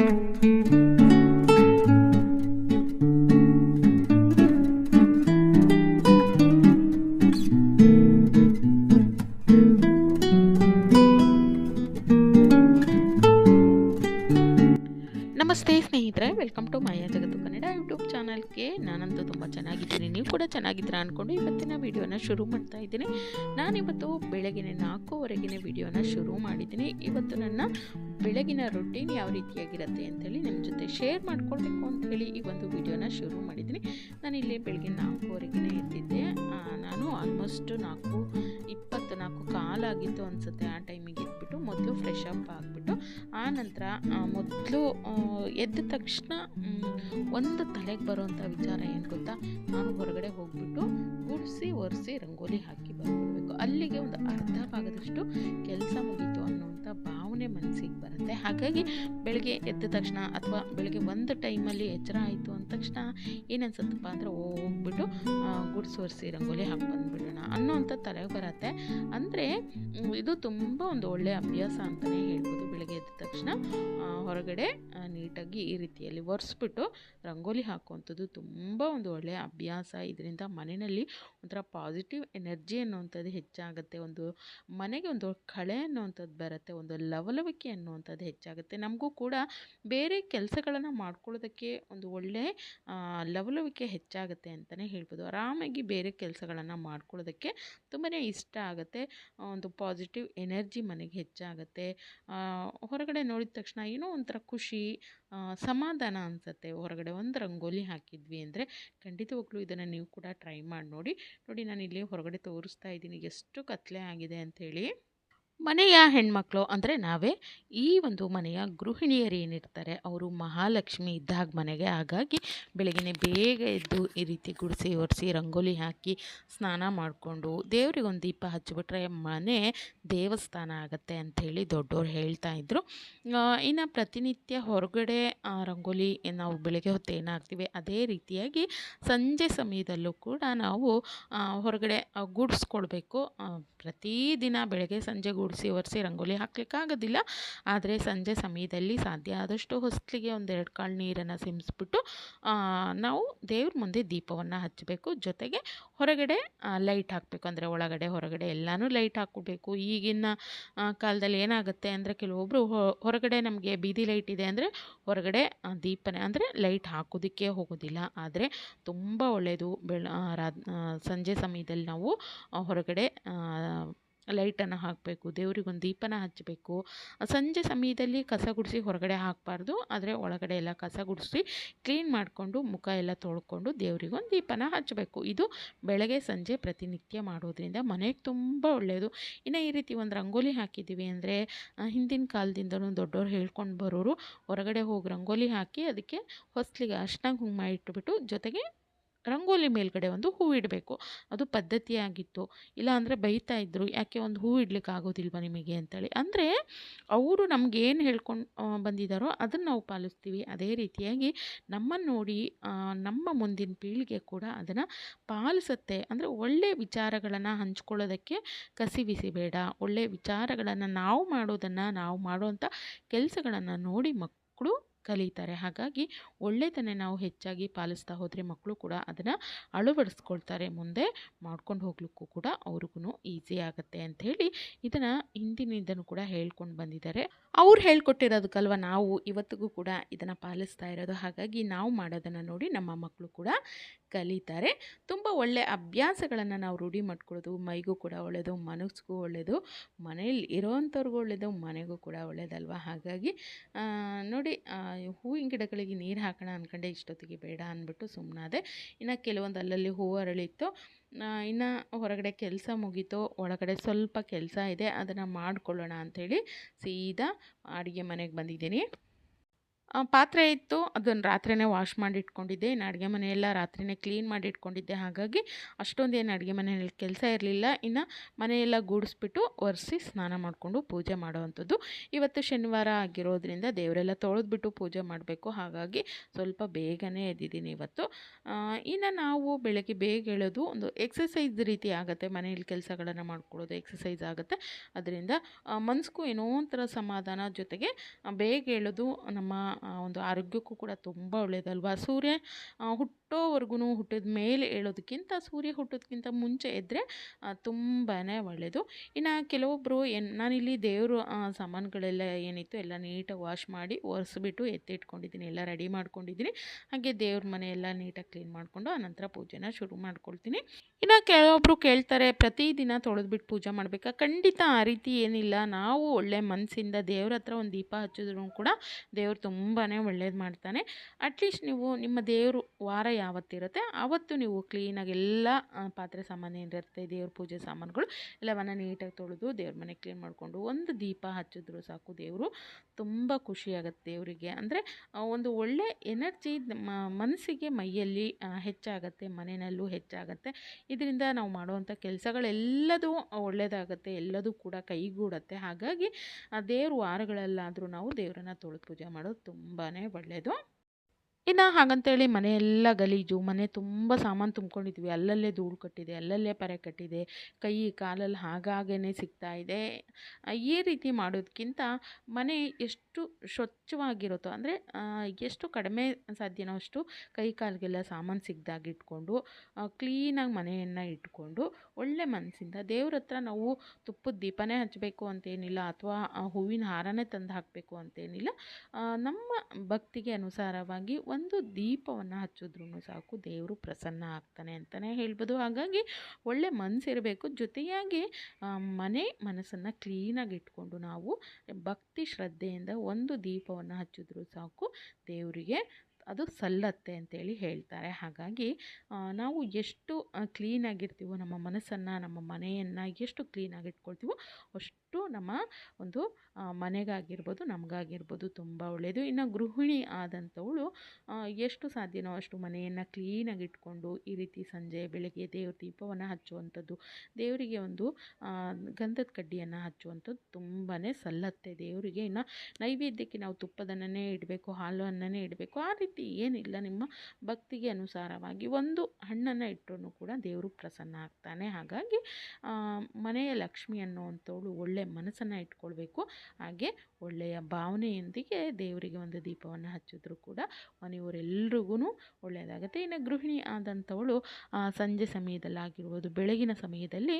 ನಮಸ್ತೆ ಸ್ನೇಹಿತರೆ welcome to ಮಾಯಾ ಜಗತ್ತು ಕನ್ನಡ ಯೂಟ್ಯೂಬ್ ಚಾನಲ್ಗೆ. ನಾನಂತೂ ತುಂಬ ಚೆನ್ನಾಗಿದ್ದೀನಿ. ನೀವು ಕೂಡ ಚೆನ್ನಾಗಿದ್ದೀರಾ ಅಂದ್ಕೊಂಡು ಶುರು ಮಾಡ್ತಾ ಇದ್ದೀನಿ. ನಾನಿವತ್ತು ಬೆಳಗಿನ ನಾಲ್ಕೂವರೆಗಿನ ವಿಡಿಯೋನ ಶುರು ಮಾಡಿದ್ದೀನಿ. ಇವತ್ತು ನನ್ನ ಬೆಳಗಿನ ರೊಟೀನ್ ಯಾವ ರೀತಿಯಾಗಿರುತ್ತೆ ಅಂತೇಳಿ ನಿಮ್ಮ ಜೊತೆ ಶೇರ್ ಮಾಡ್ಕೊಳ್ಬೇಕು ಹೇಳಿ ಈ ಒಂದು ವಿಡಿಯೋನ ಶುರು ಮಾಡಿದ್ದೀನಿ. ನಾನಿಲ್ಲಿ ಬೆಳಗ್ಗೆ ನಾಲ್ಕೂವರೆಗಿನ ಎದ್ದಿದ್ದೆ. ನಾನು ಆಲ್ಮೋಸ್ಟ್ ನಾಲ್ಕು, ಇಪ್ಪತ್ತು ನಾಲ್ಕು ಕಾಲಾಗಿತ್ತು ಅನಿಸುತ್ತೆ ಆ ಟೈಮಿಗೆ ಎದ್ಬಿಟ್ಟು. ಮೊದಲು ಫ್ರೆಶ್ ಅಪ್ ಆಗಿಬಿಟ್ಟು, ಆ ನಂತರ ಮೊದಲು ಎದ್ದ ತಕ್ಷಣ ಒಂದು ತಲೆಗೆ ಬರುವಂಥ ವಿಚಾರ ಏನು ಗೊತ್ತಾ? ನಾನು ಹೊರಗಡೆ ಹೋಗ್ಬಿಟ್ಟು ಗುಡಿಸಿ ಒರೆಸಿ ರಂಗೋಲಿ ಹಾಕಿ ಬಂದ್ಬಿಡ್ಬೇಕು ಅಲ್ಲಿಗೆ ಒಂದು ಅರ್ಧ ಭಾಗದಷ್ಟು ಕೆಲಸ ಮುಗೀತು ಅನ್ನುವಂಥ ಭಾವನೆ ಮನಸ್ಸಿಗೆ ಬರುತ್ತೆ. ಹಾಗಾಗಿ ಬೆಳಗ್ಗೆ ಎದ್ದ ತಕ್ಷಣ ಅಥವಾ ಬೆಳಗ್ಗೆ ಒಂದು ಟೈಮಲ್ಲಿ ಎಚ್ಚರ ಆಯಿತು ಅಂದ ತಕ್ಷಣ ಏನನ್ಸುತ್ತಪ್ಪ ಅಂದರೆ ಹೋಗ್ಬಿಟ್ಟು ಗುಡ್ಸಿ ಒರೆಸಿ ರಂಗೋಲಿ ಹಾಕಿ ಬಂದ್ಬಿಡೋಣ ಅನ್ನೋವಂಥ ತಲೆಗೆ ಬರುತ್ತೆ. ಅಂದರೆ ಇದು ತುಂಬ ಒಂದು ಒಳ್ಳೆಯ ಅಭ್ಯಾಸ ಅಂತಲೇ ಹೇಳ್ಬೋದು ಬೆಳಗ್ಗೆ ಎದ್ದ ತಕ್ಷಣ. ಹೊರಗಡೆ ನೀಟಾಗಿ ಈ ರೀತಿಯಲ್ಲಿ ಒರೆಸ್ಬಿಟ್ಟು ರಂಗೋಲಿ ಹಾಕುವಂಥದ್ದು ತುಂಬ ಒಂದು ಒಳ್ಳೆಯ ಅಭ್ಯಾಸ. ಇದರಿಂದ ಮನೆಯಲ್ಲಿ ಒಂಥರ ಪಾಸಿಟಿವ್ ಎನರ್ಜಿ ಅನ್ನುವಂಥದ್ದು ಹೆಚ್ಚಾಗುತ್ತೆ. ಒಂದು ಮನೆಗೆ ಒಂದು ಕಳೆ ಅನ್ನುವಂಥದ್ದು ಬರುತ್ತೆ, ಒಂದು ಲವಲವಿಕೆ ಅನ್ನುವಂಥದ್ದು ಹೆಚ್ಚಾಗುತ್ತೆ. ನಮಗೂ ಕೂಡ ಬೇರೆ ಕೆಲಸಗಳನ್ನು ಮಾಡ್ಕೊಳ್ಳೋದಕ್ಕೆ ಒಂದು ಒಳ್ಳೆ ಲವಲವಿಕೆ ಹೆಚ್ಚಾಗುತ್ತೆ ಅಂತಲೇ ಹೇಳ್ಬೋದು. ಆರಾಮಾಗಿ ಬೇರೆ ಕೆಲಸಗಳನ್ನು ಮಾಡ್ಕೊಳ್ಳೋದಕ್ಕೆ ತುಂಬಾ ಇಷ್ಟ ಆಗುತ್ತೆ. ಒಂದು ಒಂದು ಪಾಸಿಟಿವ್ ಎನರ್ಜಿ ಮನೆಗೆ ಹೆಚ್ಚಾಗುತ್ತೆ. ಹೊರಗಡೆ ನೋಡಿದ ತಕ್ಷಣ ಏನೋ ಒಂಥರ ಖುಷಿ ಸಮಾಧಾನ ಅನಿಸುತ್ತೆ. ಹೊರಗಡೆ ಒಂದು ರಂಗೋಲಿ ಹಾಕಿದ್ವಿ ಅಂದರೆ ಖಂಡಿತವಾಗ್ಲೂ ಇದನ್ನು ನೀವು ಕೂಡ ಟ್ರೈ ಮಾಡಿ ನೋಡಿ. ನೋಡಿ ನಾನು ಇಲ್ಲಿ ಹೊರಗಡೆ ತೋರಿಸ್ತಾ ಇದ್ದೀನಿ. ಎಷ್ಟು ಕತ್ಲೆ ಆಗಿದೆ ಅಂಥೇಳಿ ಮನೆಯ ಹೆಣ್ಮಕ್ಳು ಅಂದರೆ ನಾವೇ, ಈ ಒಂದು ಮನೆಯ ಗೃಹಿಣಿಯರು ಏನಿರ್ತಾರೆ, ಅವರು ಮಹಾಲಕ್ಷ್ಮಿ ಇದ್ದಾಗ ಮನೆಗೆ, ಹಾಗಾಗಿ ಬೆಳಗ್ಗೆ ಬೇಗ ಎದ್ದು ಈ ರೀತಿ ಗುಡಿಸಿ ಒರೆಸಿ ರಂಗೋಲಿ ಹಾಕಿ ಸ್ನಾನ ಮಾಡಿಕೊಂಡು ದೇವರಿಗೊಂದು ದೀಪ ಹಚ್ಚಿಬಿಟ್ರೆ ಮನೆ ದೇವಸ್ಥಾನ ಆಗುತ್ತೆ ಅಂಥೇಳಿ ದೊಡ್ಡವ್ರು ಹೇಳ್ತಾ ಇದ್ರು. ಇನ್ನು ಪ್ರತಿನಿತ್ಯ ಹೊರಗಡೆ ರಂಗೋಲಿ ನಾವು ಬೆಳಗ್ಗೆ ಹೊತ್ತು ಏನಾಗ್ತೀವಿ, ಅದೇ ರೀತಿಯಾಗಿ ಸಂಜೆ ಸಮಯದಲ್ಲೂ ಕೂಡ ನಾವು ಹೊರಗಡೆ ಗುಡಿಸ್ಕೊಳ್ಬೇಕು. ಪ್ರತಿದಿನ ಬೆಳಗ್ಗೆ ಸಂಜೆ ಗುಡಿಸಿ ಒರೆಸಿ ರಂಗೋಲಿ ಹಾಕ್ಲಿಕ್ಕಾಗೋದಿಲ್ಲ. ಆದರೆ ಸಂಜೆ ಸಮಯದಲ್ಲಿ ಸಾಧ್ಯ ಆದಷ್ಟು ಹೊಸ್ಲಿಗೆ ಒಂದೆರಡು ಕಾಳು ನೀರನ್ನು ಸಿಂಬಿಸ್ಬಿಟ್ಟು ಆ, ನಾವು ದೇವ್ರ ಮುಂದೆ ದೀಪವನ್ನು ಹಚ್ಚಬೇಕು ಜೊತೆಗೆ ಹೊರಗಡೆ ಲೈಟ್ ಹಾಕಬೇಕು. ಅಂದರೆ ಒಳಗಡೆ ಹೊರಗಡೆ ಎಲ್ಲನೂ ಲೈಟ್ ಹಾಕಬೇಕು ಈಗಿನ ಕಾಲದಲ್ಲಿ ಏನಾಗುತ್ತೆ ಅಂದರೆ ಕೆಲವೊಬ್ಬರು ಹೊರಗಡೆ ನಮಗೆ ಬೀದಿ ಲೈಟ್ ಇದೆ ಅಂದರೆ ಹೊರಗಡೆ ದೀಪನೆ ಅಂದರೆ ಲೈಟ್ ಹಾಕೋದಕ್ಕೆ ಹೋಗೋದಿಲ್ಲ. ಆದರೆ ತುಂಬ ಒಳ್ಳೆಯದು ಬೆಳ ಸಂಜೆ ಸಮಯದಲ್ಲಿ ನಾವು ಹೊರಗಡೆ ಲೈಟನ್ನು ಹಾಕಬೇಕು, ದೇವರಿಗೊಂದು ದೀಪನ ಹಚ್ಚಬೇಕು. ಸಂಜೆ ಸಮಯದಲ್ಲಿ ಕಸ ಗುಡಿಸಿ ಹೊರಗಡೆ ಹಾಕಬಾರ್ದು. ಆದರೆ ಒಳಗಡೆ ಎಲ್ಲ ಕಸ ಗುಡಿಸಿ ಕ್ಲೀನ್ ಮಾಡಿಕೊಂಡು ಮುಖ ಎಲ್ಲ ತೊಳ್ಕೊಂಡು ದೇವರಿಗೊಂದು ದೀಪನ ಹಚ್ಚಬೇಕು. ಇದು ಬೆಳಗ್ಗೆ, ಸಂಜೆ ಪ್ರತಿನಿತ್ಯ ಮಾಡೋದ್ರಿಂದ ಮನೆಗೆ ತುಂಬ ಒಳ್ಳೆಯದು. ಇನ್ನು ಈ ರೀತಿ ಒಂದು ರಂಗೋಲಿ ಹಾಕಿದ್ದೀವಿ ಅಂದರೆ ಹಿಂದಿನ ಕಾಲದಿಂದಲೂ ದೊಡ್ಡವ್ರು ಹೇಳ್ಕೊಂಡು ಬರೋರು, ಹೊರಗಡೆ ಹೋಗಿ ರಂಗೋಲಿ ಹಾಕಿ ಅದಕ್ಕೆ ಹೊಸ್ಲಿಗೆ ಅರ್ಶಿನ, ಕುಂಕುಮ ಇಟ್ಬಿಟ್ಟು ಜೊತೆಗೆ ರಂಗೋಲಿ ಮೇಲ್ಗಡೆ ಒಂದು ಹೂವಿಡಬೇಕು ಅದು ಪದ್ಧತಿಯಾಗಿತ್ತು. ಇಲ್ಲ ಅಂದರೆ ಬೈತಾ ಇದ್ದರು ಯಾಕೆ ಒಂದು ಹೂ ಇಡ್ಲಿಕ್ಕೆ ಆಗೋದಿಲ್ವ ನಿಮಗೆ? ಅಂತೇಳಿ. ಅಂದರೆ ಅವರು ನಮ್ಗೆ ಏನು ಹೇಳ್ಕೊಂಡು ಬಂದಿದ್ದಾರೋ ಅದನ್ನು ನಾವು ಪಾಲಿಸ್ತೀವಿ. ಅದೇ ರೀತಿಯಾಗಿ ನಮ್ಮನ್ನು ನೋಡಿ ನಮ್ಮ ಮುಂದಿನ ಪೀಳಿಗೆ ಕೂಡ ಅದನ್ನು ಪಾಲಿಸುತ್ತೆ. ಅಂದರೆ ಒಳ್ಳೆಯ ವಿಚಾರಗಳನ್ನು ಹಂಚ್ಕೊಳ್ಳೋದಕ್ಕೆ ಕಸಿವಿಸಿ ಬೇಡ. ಒಳ್ಳೆಯ ವಿಚಾರಗಳನ್ನು ನಾವು ಮಾಡೋದನ್ನು ನಾವು ಮಾಡುವಂಥ ಕೆಲಸಗಳನ್ನು ನೋಡಿ ಮಕ್ಕಳು ಕಲಿತಾರೆ. ಹಾಗಾಗಿ ಒಳ್ಳೆಯದನ್ನೇ ನಾವು ಹೆಚ್ಚಾಗಿ ಪಾಲಿಸ್ತಾ ಹೋದರೆ ಮಕ್ಕಳು ಕೂಡ ಅದನ್ನು ಅಳವಡಿಸ್ಕೊಳ್ತಾರೆ. ಮುಂದೆ ಮಾಡ್ಕೊಂಡು ಹೋಗ್ಲಿಕ್ಕೂ ಕೂಡ ಅವ್ರಿಗೂ ಈಸಿ ಆಗುತ್ತೆ ಅಂಥೇಳಿ ಇದನ್ನು ಹಿಂದಿನಿಂದನೂ ಕೂಡ ಹೇಳ್ಕೊಂಡು ಬಂದಿದ್ದಾರೆ. ಅವ್ರು ಹೇಳ್ಕೊಟ್ಟಿರೋದಕ್ಕಲ್ವ ನಾವು ಇವತ್ತಿಗೂ ಕೂಡ ಇದನ್ನು ಪಾಲಿಸ್ತಾ ಇರೋದು. ಹಾಗಾಗಿ ನಾವು ಮಾಡೋದನ್ನು ನೋಡಿ ನಮ್ಮ ಮಕ್ಕಳು ಕೂಡ ಕಲಿತಾರೆ. ತುಂಬ ಒಳ್ಳೆಯ ಅಭ್ಯಾಸಗಳನ್ನು ನಾವು ರೂಢಿ ಮಾಡ್ಕೊಳ್ಳೋದು, ಮೈಗೂ ಕೂಡ ಒಳ್ಳೆಯದು ಮನಸ್ಸಿಗೂ ಒಳ್ಳೆಯದು ಮನೇಲಿ ಇರೋವಂಥವ್ರಿಗೂ ಒಳ್ಳೆಯದು ಮನೆಗೂ ಕೂಡ ಒಳ್ಳೆಯದಲ್ವ ಹಾಗಾಗಿ ನೋಡಿ ಹೂವಿನ ಗಿಡಗಳಿಗೆ ನೀರು ಹಾಕೋಣ ಅಂದ್ಕೊಂಡೆ ಇಷ್ಟೊತ್ತಿಗೆ ಬೇಡ ಅಂದ್ಬಿಟ್ಟು ಸುಮ್ಮನಾದೆ ಇನ್ನು ಕೆಲವೊಂದು ಅಲ್ಲಲ್ಲಿ ಹೂವು ಅರಳಿತ್ತು. ಇನ್ನು ಹೊರಗಡೆ ಕೆಲಸ ಮುಗೀತು. ಒಳಗಡೆ ಸ್ವಲ್ಪ ಕೆಲಸ ಇದೆ. ಅದನ್ನು ಮಾಡಿಕೊಳ್ಳೋಣ ಅಂಥೇಳಿ ಸೀದಾ ಅಡುಗೆ ಮನೆಗೆ ಬಂದಿದ್ದೀನಿ. ಪಾತ್ರೆ ಇತ್ತು. ಅದನ್ನು ರಾತ್ರಿನೇ ವಾಶ್ ಮಾಡಿ ಇಟ್ಕೊಂಡಿದ್ದೆ ಇನ್ನು ಅಡುಗೆ ಮನೆಯೆಲ್ಲ ರಾತ್ರಿನೇ ಕ್ಲೀನ್ ಮಾಡಿ ಇಟ್ಕೊಂಡಿದ್ದೆ ಹಾಗಾಗಿ ಅಷ್ಟೊಂದೇನು ಅಡುಗೆ ಮನೆಯಲ್ಲಿ ಕೆಲಸ ಇರಲಿಲ್ಲ. ಇನ್ನು ಮನೆಯೆಲ್ಲ ಗೂಡಿಸ್ಬಿಟ್ಟು ಒರೆಸಿ ಸ್ನಾನ ಮಾಡಿಕೊಂಡು ಪೂಜೆ ಮಾಡೋವಂಥದ್ದು. ಇವತ್ತು ಶನಿವಾರ ಆಗಿರೋದ್ರಿಂದ ದೇವರೆಲ್ಲ ತೊಳೆದ್ಬಿಟ್ಟು ಪೂಜೆ ಮಾಡಬೇಕು. ಹಾಗಾಗಿ ಸ್ವಲ್ಪ ಬೇಗನೆ ಎದ್ದಿದ್ದೀನಿ ಇವತ್ತು. ಇನ್ನು ನಾವು ಬೆಳಗ್ಗೆ ಬೇಗ ಹೇಳೋದು ಒಂದು ಎಕ್ಸಸೈಸ್ ರೀತಿ ಆಗುತ್ತೆ. ಮನೆಯಲ್ಲಿ ಕೆಲಸಗಳನ್ನು ಮಾಡ್ಕೊಳ್ಳೋದು ಎಕ್ಸಸೈಸ್ ಆಗುತ್ತೆ. ಅದರಿಂದ ಮನಸ್ಗೂ ಏನೋ ಒಂಥರ ಸಮಾಧಾನ ಜೊತೆಗೆ ಬೇಗ ಹೇಳೋದು ನಮ್ಮ ಒಂದು ಆರೋಗ್ಯಕ್ಕೂ ಕೂಡ ತುಂಬ ಒಳ್ಳೆಯದಲ್ವಾ ಸೂರ್ಯ ಹುಟ್ಟೋವರೆಗೂ ಹುಟ್ಟಿದ ಮೇಲೆ ಹೇಳೋದಕ್ಕಿಂತ, ಸೂರ್ಯ ಹುಟ್ಟೋದಕ್ಕಿಂತ ಮುಂಚೆ ಇದ್ದರೆ ತುಂಬಾ ಒಳ್ಳೆಯದು ಇನ್ನು ಕೆಲವೊಬ್ಬರು ಏನು, ನಾನಿಲ್ಲಿ ದೇವರು ಸಾಮಾನುಗಳೆಲ್ಲ ಏನಿತ್ತು, ಎಲ್ಲ ನೀಟಾಗಿ ವಾಶ್ ಮಾಡಿ ಒರೆಸ್ಬಿಟ್ಟು ಎತ್ತಿಟ್ಕೊಂಡಿದ್ದೀನಿ, ಎಲ್ಲ ರೆಡಿ ಮಾಡ್ಕೊಂಡಿದ್ದೀನಿ. ಹಾಗೆ ದೇವ್ರ ಮನೆ ಎಲ್ಲ ನೀಟಾಗಿ ಕ್ಲೀನ್ ಮಾಡಿಕೊಂಡು ಆನಂತರ ಪೂಜೆನ ಶುರು ಮಾಡ್ಕೊಳ್ತೀನಿ. ಇನ್ನು ಕೆಲವೊಬ್ಬರು ಕೇಳ್ತಾರೆ ಪ್ರತಿದಿನ ತೊಳೆದ್ಬಿಟ್ಟು ಪೂಜೆ ಮಾಡಬೇಕಾ? ಖಂಡಿತ ಆ ರೀತಿ ಏನಿಲ್ಲ. ನಾವು ಒಳ್ಳೆ ಮನಸ್ಸಿಂದ ದೇವ್ರ ಹತ್ರ ಒಂದು ದೀಪ ಹಚ್ಚಿದ್ರು ಕೂಡ ದೇವ್ರು ತುಂಬಾ ಒಳ್ಳೇದು ಮಾಡ್ತಾನೆ. ಅಟ್ಲೀಸ್ಟ್ ನೀವು ನಿಮ್ಮ ದೇವರು ವಾರ ಯಾವತ್ತಿರುತ್ತೆ ಆವತ್ತು ನೀವು ಕ್ಲೀನಾಗಿ ಎಲ್ಲ ಪಾತ್ರೆ ಸಾಮಾನು ಏನಿರುತ್ತೆ ದೇವ್ರ ಪೂಜೆ ಸಾಮಾನುಗಳು ಎಲ್ಲವನ್ನು ನೀಟಾಗಿ ತೊಳೆದು ದೇವ್ರ ಮನೆ ಕ್ಲೀನ್ ಮಾಡಿಕೊಂಡು ಒಂದು ದೀಪ ಹಚ್ಚಿದ್ರು ಸಾಕು ದೇವರು. ತುಂಬ ಖುಷಿಯಾಗುತ್ತೆ ದೇವರಿಗೆ. ಅಂದರೆ ಒಂದು ಒಳ್ಳೆ ಎನರ್ಜಿ ಮನಸ್ಸಿಗೆ ಮೈಯಲ್ಲಿ ಹೆಚ್ಚಾಗತ್ತೆ, ಮನೆಯಲ್ಲೂ ಹೆಚ್ಚಾಗತ್ತೆ. ಇದರಿಂದ ನಾವು ಮಾಡುವಂಥ ಕೆಲಸಗಳೆಲ್ಲದೂ ಒಳ್ಳೆಯದಾಗುತ್ತೆ ಎಲ್ಲದೂ ಕೂಡ ಕೈಗೂಡತ್ತೆ. ಹಾಗಾಗಿ ದೇವ್ರ ವಾರಗಳಲ್ಲಾದರೂ ನಾವು ದೇವರನ್ನ ತೊಳೆದು ಪೂಜೆ ಮಾಡೋದು ತುಂಬಾ ಒಳ್ಳೆಯದು ಇನ್ನು ಹಾಗಂತೇಳಿ ಮನೆಯೆಲ್ಲ ಗಲೀಜು, ಮನೆ ತುಂಬ ಸಾಮಾನು ತುಂಬ್ಕೊಂಡಿದ್ವಿ. ಅಲ್ಲಲ್ಲೇ ಧೂಳು ಕಟ್ಟಿದೆ, ಅಲ್ಲಲ್ಲೇ ಪರೆ ಕಟ್ಟಿದೆ. ಕೈ, ಕಾಲಲ್ಲಿ ಹಾಗಾಗೇ ಸಿಗ್ತಾ ಇದೆ. ಈ ರೀತಿ ಮಾಡೋದಕ್ಕಿಂತ ಮನೆ ಎಷ್ಟು ಸ್ವಚ್ಛವಾಗಿರುತ್ತೋ, ಅಂದರೆ ಎಷ್ಟು ಕಡಿಮೆ ಸಾಧ್ಯನೋ ಅಷ್ಟು ಕೈ ಕಾಲಿಗೆಲ್ಲ ಸಾಮಾನು ಸಿಗ್ದಾಗ ಇಟ್ಕೊಂಡು ಕ್ಲೀನಾಗಿ ಮನೆಯನ್ನು ಇಟ್ಕೊಂಡು, ಒಳ್ಳೆ ಮನಸ್ಸಿಂದ ದೇವ್ರ ಹತ್ರ ನಾವು ತುಪ್ಪದ ದೀಪನೇ ಹಚ್ಚಬೇಕು ಅಂತೇನಿಲ್ಲ, ಅಥವಾ ಹೂವಿನ ಹಾರನೇ ತಂದು ಹಾಕಬೇಕು ಅಂತೇನಿಲ್ಲ ನಮ್ಮ ಭಕ್ತಿಗೆ ಅನುಸಾರವಾಗಿ ಒಂದು ದೀಪವನ್ನು ಹಚ್ಚಿದ್ರೂ ಸಾಕು ದೇವರು ಪ್ರಸನ್ನ ಆಗ್ತಾನೆ ಅಂತಲೇ ಹೇಳ್ಬೋದು. ಹಾಗಾಗಿ ಒಳ್ಳೆ ಮನಸ್ಸಿರಬೇಕು ಜೊತೆಯಾಗಿ ಮನೆ ಮನಸ್ಸನ್ನು ಕ್ಲೀನಾಗಿ ಇಟ್ಕೊಂಡು ನಾವು ಭಕ್ತಿ ಶ್ರದ್ಧೆಯಿಂದ ಒಂದು ದೀಪವನ್ನು ಹಚ್ಚಿದ್ರೂ ಸಾಕು ದೇವರಿಗೆ ಅದು ಸಲ್ಲತ್ತೆ ಅಂತೇಳಿ ಹೇಳ್ತಾರೆ. ಹಾಗಾಗಿ ನಾವು ಎಷ್ಟು ಕ್ಲೀನಾಗಿರ್ತೀವೋ ನಮ್ಮ ಮನಸ್ಸನ್ನು, ನಮ್ಮ ಮನೆಯನ್ನು ಎಷ್ಟು ಕ್ಲೀನಾಗಿ ಇಟ್ಕೊಳ್ತೀವೋ ಅಷ್ಟು ನಮ್ಮ ಒಂದು ಮನೆಗಾಗಿರ್ಬೋದು, ನಮಗಾಗಿರ್ಬೋದು ತುಂಬ ಒಳ್ಳೆಯದು ಇನ್ನು ಗೃಹಿಣಿ ಆದಂಥವಳು ಎಷ್ಟು ಸಾಧ್ಯನೋ ಅಷ್ಟು ಮನೆಯನ್ನು ಕ್ಲೀನಾಗಿ ಇಟ್ಕೊಂಡು ಈ ರೀತಿ ಸಂಜೆ, ಬೆಳಗ್ಗೆ ದೇವ್ರ ದೀಪವನ್ನು ಹಚ್ಚುವಂಥದ್ದು, ದೇವರಿಗೆ ಒಂದು ಗಂಧದ ಕಡ್ಡಿಯನ್ನು ಹಚ್ಚುವಂಥದ್ದು ತುಂಬಾ ಸಲ್ಲತ್ತೆ ದೇವರಿಗೆ. ಇನ್ನು ನೈವೇದ್ಯಕ್ಕೆ ನಾವು ತುಪ್ಪದನ್ನೇ ಇಡಬೇಕು ಹಾಲು ಅನ್ನನೇ ಇಡಬೇಕು, ಆ ರೀತಿ ಏನಿಲ್ಲ, ನಿಮ್ಮ ಭಕ್ತಿಗೆ ಅನುಸಾರವಾಗಿ ಒಂದು ಹಣ್ಣನ್ನು ಇಟ್ಟರೂ ಕೂಡ ದೇವರು ಪ್ರಸನ್ನ ಆಗ್ತಾನೆ. ಹಾಗಾಗಿ ಮನೆಯ ಲಕ್ಷ್ಮಿ ಅನ್ನುವಂಥವಳು ಒಳ್ಳೆಯ ಮನಸ್ಸನ್ನು ಇಟ್ಕೊಳ್ಬೇಕು. ಹಾಗೆ ಒಳ್ಳೆಯ ಭಾವನೆಯೊಂದಿಗೆ ದೇವರಿಗೆ ಒಂದು ದೀಪವನ್ನು ಹಚ್ಚಿದ್ರು ಕೂಡ ಮನೆಯವರೆಲ್ರಿಗೂ ಒಳ್ಳೆಯದಾಗುತ್ತೆ. ಇನ್ನು ಗೃಹಿಣಿ ಆದಂಥವಳು ಸಂಜೆ ಸಮಯದಲ್ಲಾಗಿರ್ಬೋದು ಬೆಳಗಿನ ಸಮಯದಲ್ಲಿ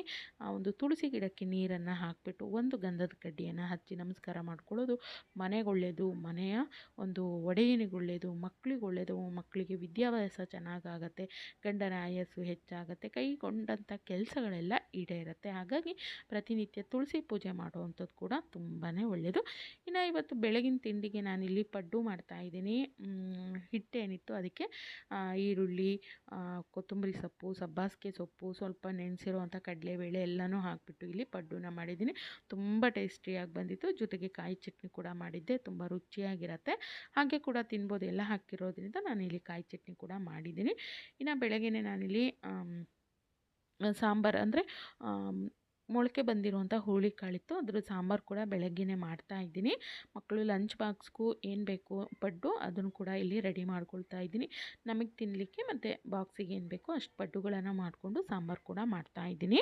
ಒಂದು ತುಳಸಿ ಗಿಡಕ್ಕೆ ನೀರನ್ನು ಹಾಕಿಬಿಟ್ಟು ಒಂದು ಗಂಧದ ಕಡ್ಡಿಯನ್ನು ಹಚ್ಚಿ ನಮಸ್ಕಾರ ಮಾಡ್ಕೊಳ್ಳೋದು ಮನೆಗೆ ಒಳ್ಳೆಯದು ಮನೆಯ ಒಂದು ಒಡೆಯನಿಗೆ ಒಳ್ಳೆಯದು ಮಕ್ಕಳಿಗೆ ಒಳ್ಳೆಯದು ಮಕ್ಕಳಿಗೆ ವಿದ್ಯಾಭ್ಯಾಸ ಚೆನ್ನಾಗಾಗತ್ತೆ ಗಂಡನ ಆಯಸ್ಸು ಹೆಚ್ಚಾಗತ್ತೆ ಕೈಗೊಂಡಂಥ ಕೆಲಸಗಳೆಲ್ಲ ಈಡೇರುತ್ತೆ. ಹಾಗಾಗಿ ಪ್ರತಿನಿತ್ಯ ತುಳಸಿ ಪೂಜೆ ಮಾಡುವಂಥದ್ದು ಕೂಡ ತುಂಬಾ ಒಳ್ಳೆಯದು ಇನ್ನು ಇವತ್ತು ಬೆಳಗಿನ ತಿಂಡಿಗೆ ನಾನಿಲ್ಲಿ ಪಡ್ಡು ಮಾಡ್ತಾಯಿದ್ದೀನಿ ಹಿಟ್ಟೇನಿತ್ತು ಅದಕ್ಕೆ ಈರುಳ್ಳಿ ಕೊತ್ತಂಬರಿ ಸೊಪ್ಪು, ಸಬ್ಬಾಸಿಗೆ ಸೊಪ್ಪು, ಸ್ವಲ್ಪ ನೆನೆಸಿರುವಂಥ ಕಡಲೆಬೇಳೆ ಎಲ್ಲನೂ ಹಾಕಿಬಿಟ್ಟು ಇಲ್ಲಿ ಪಡ್ಡುನ ಮಾಡಿದ್ದೀನಿ. ತುಂಬ ಟೇಸ್ಟಿಯಾಗಿ ಬಂದಿತ್ತು. ಜೊತೆಗೆ ಕಾಯಿ ಚಟ್ನಿ ಕೂಡ ಮಾಡಿದ್ದೆ. ತುಂಬ ರುಚಿಯಾಗಿರುತ್ತೆ. ಹಾಗೆ ಕೂಡ ತಿನ್ಬೋದು. ಎಲ್ಲ ಹಾಕಿರೋದ್ರಿಂದ ನಾನಿಲ್ಲಿ ಕಾಯಿ ಚಟ್ನಿ ಕೂಡ ಮಾಡಿದ್ದೀನಿ. ಇನ್ನು ಬೆಳಗ್ಗೆನೇ ನಾನಿಲ್ಲಿ ಸಾಂಬಾರು ಅಂದರೆ ಮೊಳಕೆ ಬಂದಿರುವಂಥ ಹುರುಳಿಕಾಳಿತ್ತು ಅದ್ರ ಸಾಂಬಾರು ಕೂಡ ಬೆಳಗ್ಗೆನೇ ಮಾಡ್ತಾ ಇದ್ದೀನಿ. ಮಕ್ಕಳು ಲಂಚ್ ಬಾಕ್ಸ್ಗೂ ಏನು ಬೇಕು ಪಡ್ಡು ಅದನ್ನು ಕೂಡ ಇಲ್ಲಿ ರೆಡಿ ಮಾಡ್ಕೊಳ್ತಾ ಇದ್ದೀನಿ. ನಮಗೆ ತಿನ್ನಲಿಕ್ಕೆ ಮತ್ತು ಬಾಕ್ಸಿಗೆ ಏನು ಬೇಕೋ ಅಷ್ಟು ಪಡ್ಡುಗಳನ್ನು ಮಾಡಿಕೊಂಡು ಸಾಂಬಾರು ಕೂಡ ಮಾಡ್ತಾ ಇದ್ದೀನಿ.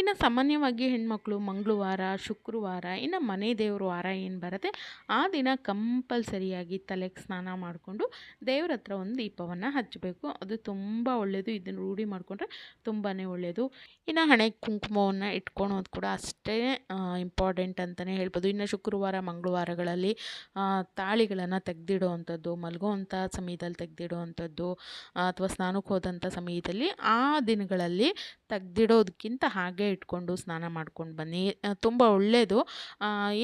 ಇನ್ನು ಸಾಮಾನ್ಯವಾಗಿ ಹೆಣ್ಮಕ್ಳು ಮಂಗಳವಾರ, ಶುಕ್ರವಾರ, ಇನ್ನು ಮನೆ ದೇವ್ರ ವಾರ ಏನು ಬರುತ್ತೆ, ಆ ದಿನ ಕಂಪಲ್ಸರಿಯಾಗಿ ತಲೆಗೆ ಸ್ನಾನ ಮಾಡಿಕೊಂಡು ದೇವ್ರ ಹತ್ರ ಒಂದು ದೀಪವನ್ನು ಹಚ್ಚಬೇಕು ಅದು ತುಂಬ ಒಳ್ಳೆಯದು ಇದನ್ನು ರೂಢಿ ಮಾಡಿಕೊಂಡ್ರೆ ತುಂಬಾ ಒಳ್ಳೆಯದು ಇನ್ನು ಹಣೆಗೆ ಕುಂಕುಮವನ್ನು ಇಟ್ಕೊಳೋದು ಕೂಡ ಅಷ್ಟೇ ಇಂಪಾರ್ಟೆಂಟ್ ಅಂತಲೇ ಹೇಳ್ಬೋದು. ಇನ್ನು ಶುಕ್ರವಾರ, ಮಂಗಳವಾರಗಳಲ್ಲಿ ತಾಳಿಗಳನ್ನು ತೆಗೆದಿಡುವಂಥದ್ದು, ಮಲಗುವಂಥ ಸಮಯದಲ್ಲಿ ತೆಗೆದಿಡುವಂಥದ್ದು ಅಥವಾ ಸ್ನಾನಕ್ಕೆ ಹೋದಂಥ ಸಮಯದಲ್ಲಿ ಆ ದಿನಗಳಲ್ಲಿ ತೆಗ್ದಿಡೋದಕ್ಕಿಂತ ಹಾಗೆ ಇಟ್ಕೊಂಡು ಸ್ನಾನ ಮಾಡ್ಕೊಂಡು ಬನ್ನಿ. ತುಂಬ ಒಳ್ಳೆಯದು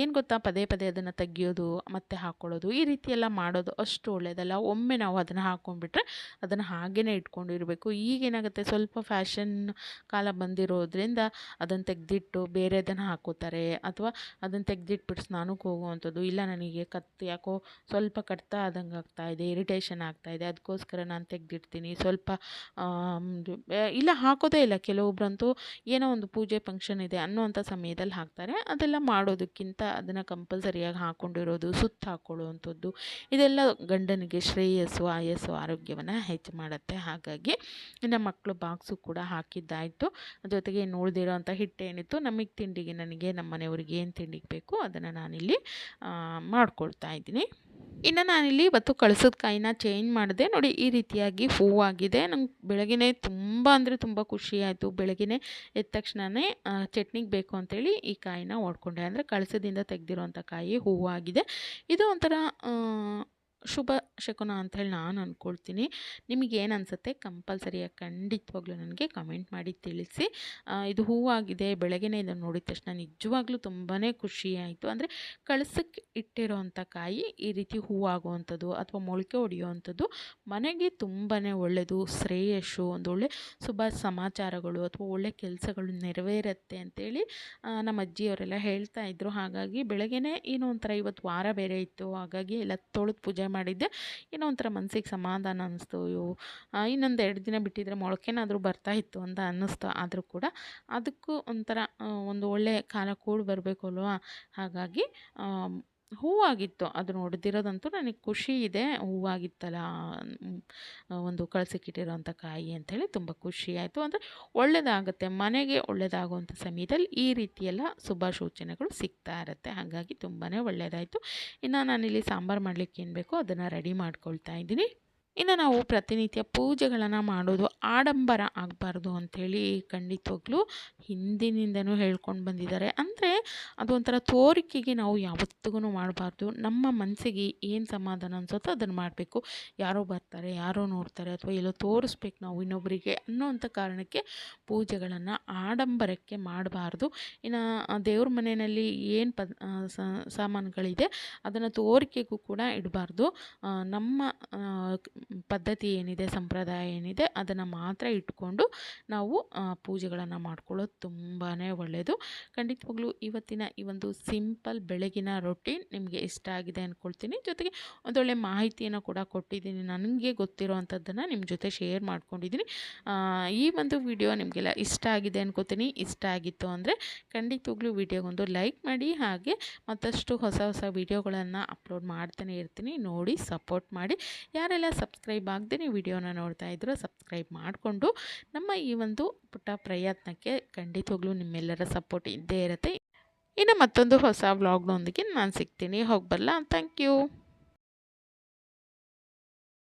ಏನು ಗೊತ್ತಾ? ಪದೇ ಪದೇ ಅದನ್ನು ತೆಗಿಯೋದು, ಮತ್ತೆ ಹಾಕ್ಕೊಳ್ಳೋದು ಈ ರೀತಿ ಎಲ್ಲ ಮಾಡೋದು ಅಷ್ಟು ಒಳ್ಳೆಯದಲ್ಲ ಒಮ್ಮೆ ನಾವು ಅದನ್ನು ಹಾಕ್ಕೊಂಡ್ಬಿಟ್ರೆ ಅದನ್ನು ಹಾಗೇ ಇಟ್ಕೊಂಡಿರಬೇಕು. ಈಗೇನಾಗುತ್ತೆ ಸ್ವಲ್ಪ ಫ್ಯಾಷನ್ ಕಾಲ ಬಂದಿರೋದ್ರಿಂದ ಅದನ್ನು ತೆಗೆದಿಟ್ಟು ಬೇರೆದನ್ನು ಹಾಕೋತಾರೆ. ಅಥವಾ ಅದನ್ನು ತೆಗೆದಿಟ್ಬಿಟ್ಟು ಸ್ನಾನಕ್ಕೆ ಹೋಗುವಂಥದ್ದು. ಇಲ್ಲ, ನನಗೆ ಕತ್ತು ಯಾಕೋ ಸ್ವಲ್ಪ ಕಟ್ತಾ ಆದಂಗೆ ಆಗ್ತಾಯಿದೆ ಇರಿಟೇಷನ್ ಆಗ್ತಾಯಿದೆ ಅದಕ್ಕೋಸ್ಕರ ನಾನು ತೆಗೆದಿಡ್ತೀನಿ. ಸ್ವಲ್ಪ ಇಲ್ಲ, ಹಾಕೋದೇ ಇಲ್ಲ. ಕೆಲವೊಬ್ರಂತೂ ಏನೋ ಒಂದು ಪೂಜೆ ಫಂಕ್ಷನ್ ಇದೆ ಅನ್ನೋವಂಥ ಸಮಯದಲ್ಲಿ ಹಾಕ್ತಾರೆ. ಅದೆಲ್ಲ ಮಾಡೋದಕ್ಕಿಂತ ಅದನ್ನು ಕಂಪಲ್ಸರಿಯಾಗಿ ಹಾಕ್ಕೊಂಡಿರೋದು ಸುತ್ತ ಹಾಕ್ಕೊಳ್ಳುವಂಥದ್ದು ಇದೆಲ್ಲ ಗಂಡನಿಗೆ ಶ್ರೇಯಸ್ಸು, ಆಯಸ್ಸು, ಆರೋಗ್ಯವನ್ನು ಹೆಚ್ಚು ಮಾಡುತ್ತೆ. ಹಾಗಾಗಿ ಇನ್ನು ಮಕ್ಕಳು ಬಾಕ್ಸು ಕೂಡ ಹಾಕಿದ್ದಾಯಿತು. ಜೊತೆಗೆ ಇನ್ನು ಉಳಿದಿರೋಂಥ ಹಿಟ್ಟೇನಿತ್ತು ನಮಗೆ ತಿಂಡಿಗೆ, ನನಗೆ ನಮ್ಮ ಮನೆಯವ್ರಿಗೆ ಏನು ತಿಂಡಿಗೆ ಬೇಕು ಅದನ್ನು ನಾನಿಲ್ಲಿ ಮಾಡ್ಕೊಳ್ತಾ ಇದ್ದೀನಿ. ಇನ್ನು ನಾನಿಲ್ಲಿ ಇವತ್ತು ಕಳಿಸಿದ ಕಾಯಿನ ಚೇಂಜ್ ಮಾಡಿದೆ. ನೋಡಿ, ಈ ರೀತಿಯಾಗಿ ಹೂವಾಗಿದೆ. ನಂಗೆ ಬೆಳಗ್ಗೆ ತುಂಬ ಅಂದರೆ ತುಂಬ ಖುಷಿ ಆಯಿತು. ಬೆಳಗ್ಗೆ ಎದ್ದ ತಕ್ಷಣವೇ ಚಟ್ನಿಗೆ ಬೇಕು ಅಂತೇಳಿ ಈ ಕಾಯಿನ ಓಡ್ಕೊಂಡೆ ಅಂದರೆ ಕಳಸದಿಂದ ತೆಗೆದಿರೋಂಥ ಕಾಯಿ ಹೂವಾಗಿದೆ. ಇದು ಒಂಥರ ಶುಭ ಶಕುನ ಅಂಥೇಳಿ ನಾನು ಅಂದ್ಕೊಳ್ತೀನಿ ನಿಮಗೇನು ಅನಿಸುತ್ತೆ ಕಂಪಲ್ಸರಿಯಾಗಿ ಖಂಡಿತವಾಗ್ಲೂ ನನಗೆ ಕಮೆಂಟ್ ಮಾಡಿ ತಿಳಿಸಿ. ಇದು ಹೂವಾಗಿದೆ, ಬೆಳಗ್ಗೆನೇ ಇದನ್ನು ನೋಡಿದ ತಕ್ಷಣ ನಿಜವಾಗ್ಲೂ ತುಂಬಾ ಆಯಿತು. ಅಂದರೆ ಕಳಸಕ್ಕೆ ಇಟ್ಟಿರೋವಂಥ ಕಾಯಿ ಈ ರೀತಿ ಹೂವಾಗುವಂಥದ್ದು ಅಥವಾ ಮೊಳಕೆ ಹೊಡೆಯುವಂಥದ್ದು ಮನೆಗೆ ತುಂಬಾ ಒಳ್ಳೆಯದು ಶ್ರೇಯಸ್ಸು, ಒಂದು ಒಳ್ಳೆ ಶುಭ ಸಮಾಚಾರಗಳು ಅಥವಾ ಒಳ್ಳೆ ಕೆಲಸಗಳು ನೆರವೇರುತ್ತೆ ಅಂತೇಳಿ ನಮ್ಮ ಅಜ್ಜಿಯವರೆಲ್ಲ ಹೇಳ್ತಾ ಇದ್ರು. ಹಾಗಾಗಿ ಬೆಳಗ್ಗೆನೇ ಏನೋ ಒಂಥರ ಇವತ್ತು ವಾರ ಬೇರೆ ಇತ್ತು. ಹಾಗಾಗಿ ಎಲ್ಲ ತೊಳೆದು ಪೂಜೆ ಮಾಡಿದ್ದೆ. ಏನೋ ಒಂಥರ ಮನಸ್ಸಿಗೆ ಸಮಾಧಾನ ಅನ್ನಿಸ್ತು ಅಯ್ಯೋ ಇನ್ನೊಂದು ಎರಡು ದಿನ ಬಿಟ್ಟಿದ್ರೆ ಮೊಳಕೆನಾದರೂ ಬರ್ತಾ ಇತ್ತು ಅಂತ ಅನ್ನಿಸ್ತು ಆದರೂ ಕೂಡ. ಅದಕ್ಕೂ ಒಂಥರ ಒಂದು ಒಳ್ಳೆಯ ಕಾಲ ಕೂಡಿ ಬರಬೇಕು ಅಲ್ವಾ? ಹಾಗಾಗಿ ಹೂವಾಗಿತ್ತು. ಅದು ನೋಡಿದಿರೋದಂತೂ ನನಗೆ ಖುಷಿ ಇದೆ. ಹೂವಾಗಿತ್ತಲ್ಲ ಒಂದು ಕಳಸಕ್ಕಿಟ್ಟಿರೋಂಥ ಕಾಯಿ ಅಂಥೇಳಿ ತುಂಬ ಖುಷಿ ಆಯಿತು. ಅಂದರೆ ಒಳ್ಳೆಯದಾಗುತ್ತೆ ಮನೆಗೆ ಒಳ್ಳೆಯದಾಗುವಂಥ ಸಮಯದಲ್ಲಿ ಈ ರೀತಿಯೆಲ್ಲ ಶುಭ ಸೂಚನೆಗಳು ಸಿಗ್ತಾ ಇರುತ್ತೆ. ಹಾಗಾಗಿ ತುಂಬಾ ಒಳ್ಳೆಯದಾಯಿತು ಇನ್ನು ನಾನಿಲ್ಲಿ ಸಾಂಬಾರು ಮಾಡಲಿಕ್ಕೆ ಏನು ಬೇಕೋ ಅದನ್ನು ರೆಡಿ ಮಾಡ್ಕೊಳ್ತಾ ಇದ್ದೀನಿ. ಇನ್ನು ನಾವು ಪ್ರತಿನಿತ್ಯ ಪೂಜೆಗಳನ್ನು ಮಾಡೋದು ಆಡಂಬರ ಆಗಬಾರ್ದು ಅಂಥೇಳಿ ಖಂಡಿತವಾಗ್ಲೂ ಹಿಂದಿನಿಂದನೂ ಹೇಳ್ಕೊಂಡು ಬಂದಿದ್ದಾರೆ. ಅಂದರೆ ಅದು ಒಂಥರ ತೋರಿಕೆಗೆ ನಾವು ಯಾವತ್ತಿಗೂ ಮಾಡಬಾರ್ದು. ನಮ್ಮ ಮನಸ್ಸಿಗೆ ಏನು ಸಮಾಧಾನ ಅನ್ಸುತ್ತೋ ಅದನ್ನು ಮಾಡಬೇಕು. ಯಾರೋ ಬರ್ತಾರೆ, ಯಾರೋ ನೋಡ್ತಾರೆ ಅಥವಾ ಎಲ್ಲೋ ತೋರಿಸ್ಬೇಕು ನಾವು ಇನ್ನೊಬ್ಬರಿಗೆ ಅನ್ನೋವಂಥ ಕಾರಣಕ್ಕೆ ಪೂಜೆಗಳನ್ನು ಆಡಂಬರಕ್ಕೆ ಮಾಡಬಾರ್ದು. ಇನ್ನು ದೇವ್ರ ಮನೆಯಲ್ಲಿ ಏನು ಪದ ಸಾಮಾನುಗಳಿದೆ ಅದನ್ನು ತೋರಿಕೆಗೂ ಕೂಡ ಇಡಬಾರ್ದು. ನಮ್ಮ ಪದ್ಧತಿ ಏನಿದೆ, ಸಂಪ್ರದಾಯ ಏನಿದೆ, ಅದನ್ನು ಮಾತ್ರ ಇಟ್ಕೊಂಡು ನಾವು ಪೂಜೆಗಳನ್ನು ಮಾಡ್ಕೊಳ್ಳೋದು ತುಂಬಾ ಒಳ್ಳೆಯದು ಖಂಡಿತವಾಗ್ಲೂ ಇವತ್ತಿನ ಈ ಒಂದು ಸಿಂಪಲ್ ಬೆಳಗಿನ ರೊಟೀನ್ ನಿಮಗೆ ಇಷ್ಟ ಆಗಿದೆ ಅಂದ್ಕೊಳ್ತೀನಿ ಜೊತೆಗೆ ಒಂದೊಳ್ಳೆ ಮಾಹಿತಿಯನ್ನು ಕೂಡ ಕೊಟ್ಟಿದ್ದೀನಿ. ನನಗೆ ಗೊತ್ತಿರೋ ಅಂಥದ್ದನ್ನು ನಿಮ್ಮ ಜೊತೆ ಶೇರ್ ಮಾಡ್ಕೊಂಡಿದ್ದೀನಿ. ಈ ಒಂದು ವಿಡಿಯೋ ನಿಮಗೆಲ್ಲ ಇಷ್ಟ ಆಗಿದೆ ಅನ್ಕೋತೀನಿ. ಇಷ್ಟ ಆಗಿತ್ತು ಅಂದರೆ ಖಂಡಿತವಾಗ್ಲೂ ವಿಡಿಯೋಗೊಂದು ಲೈಕ್ ಮಾಡಿ, ಹಾಗೆ ಮತ್ತಷ್ಟು ಹೊಸ ಹೊಸ ವಿಡಿಯೋಗಳನ್ನು ಅಪ್ಲೋಡ್ ಮಾಡ್ತಾನೆ ಇರ್ತೀನಿ. ನೋಡಿ, ಸಪೋರ್ಟ್ ಮಾಡಿ. ಯಾರೆಲ್ಲ ಸಬ್ಸ್ಕ್ರೈಬ್ ಆಗದೇ ವಿಡಿಯೋನ ನೋಡ್ತಾ ಇದ್ರೋ ಸಬ್ಸ್ಕ್ರೈಬ್ ಮಾಡಿಕೊಂಡು ನಮ್ಮ ಈ ಒಂದು ಪುಟ್ಟ ಪ್ರಯತ್ನಕ್ಕೆ ಖಂಡಿತವಾಗ್ಲೂ ನಿಮ್ಮೆಲ್ಲರ ಸಪೋರ್ಟ್ ಇದ್ದೇ ಇರುತ್ತೆ. ಇನ್ನು ಮತ್ತೊಂದು ಹೊಸ ವ್ಲಾಗ್ನೊಂದಿಗೆ ನಾನು ಸಿಗ್ತೀನಿ. ಹೋಗಿ ಥ್ಯಾಂಕ್ ಯು